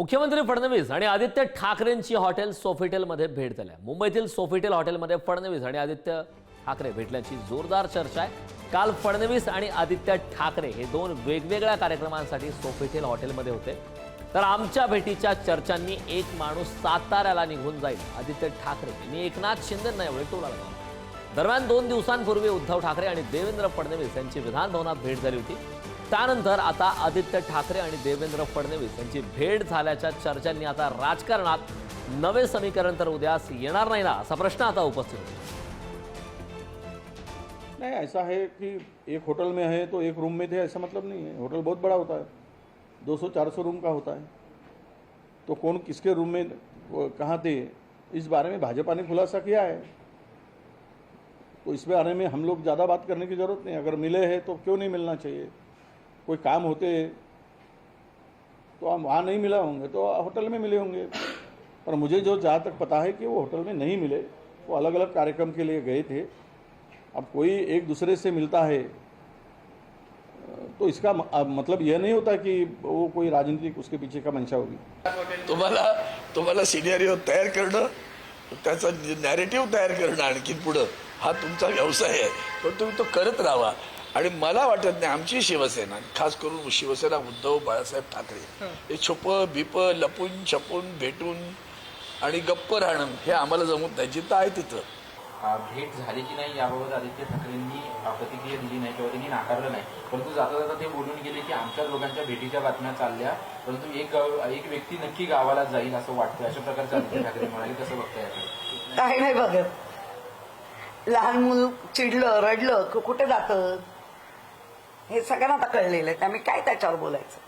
मुख्यमंत्री फडणवीस आणि आदित्य ठाकरेंची हॉटेल सोफिटेलमध्ये भेट झाली मुंबईतील सोफिटेल हॉटेलमध्ये फडणवीस आणि आदित्य ठाकरे भेटल्याची जोरदार चर्चा आहे. काल फडणवीस आणि आदित्य ठाकरे हे दोन वेगवेगळ्या कार्यक्रमांसाठी सोफिटेल हॉटेलमध्ये होते. तर आमच्या भेटीच्या चर्चांनी एक माणूस साताऱ्याला निघून जाईल आदित्य ठाकरे. यांनी एकनाथ शिंदेंना यावेळी टोला लागला दरम्यान दोन दिवसांपूर्वी उद्धव ठाकरे आणि देवेंद्र फडणवीस यांची विधानभवनात भेट झाली होती. त्यानंतर आता आदित्य ठाकरे आणि देवेंद्र फडणवीस यांची भेट झाल्याच्या चर्चांनी आता राजकारणात नवे समीकरण तर उद्यास येणार नाही ना असा प्रश्न आता उपस्थित होतो. नहीं ऐसा है कि एक होटल में है तो एक रूम में थे ऐसा मतलब नहीं है। होटल बहुत बड़ा होता है। 200-400 रूम का होता है। तो कौन किसके रूम में कहाँ थे? इस बारे में भाजपा ने खुलासा किया है। तो इस बारे में हम लोग ज़्यादा बात करने की ज़रूरत नहीं। अगर मिले हैं तो क्यों नहीं मिलना चाहिए? कोई काम होते तो हम वहाँ नहीं मिला होंगे तो होटल में मिले होंगे। पर मुझे जो जहाँ तक पता है कि वो होटल में नहीं मिले वो अलग अलग कार्यक्रम के लिए गए थे। अब कोई एक दूसरे से मिलता है तो इसका मतलब यह नहीं होता कि वो कोई राजनीतिक उसके पीछे का मंशा होगी। तुम्हाला तुम्हाला सिनेरियो तयार करणं त्याचा नॅरेटिव्ह तयार करणं आणखी पुढं. हा तुमचा व्यवसाय आहे. पण तुम्ही तो करत राहा. आणि मला वाटत नाही आमची शिवसेना खास करून शिवसेना उद्धव बाळासाहेब ठाकरे हे छुप बिप लपून छपून भेटून आणि गप्प राहणं हे आम्हाला जमत नाही. जिथं आहे तिथं. भेट झाली की नाही याबाबत आदित्य ठाकरेंनी प्रतिक्रिया दिली नाही किंवा त्यांनी नाकारलं नाही. परंतु जाता जाता ते बोलून गेले की आमच्या दोघांच्या भेटीच्या बातम्या चालल्या परंतु एक एक व्यक्ती नक्की गावाला जाईल असं वाटतं अशा प्रकारचं आदित्य ठाकरे म्हणाले कसं बघताय? काय नाही बघत. लहान मूल चिडलं रडलं कुठे जातं? हे सगळ्यांना आता कळलेलं आहे. त्यामुळे काय त्याच्यावर बोलायचं?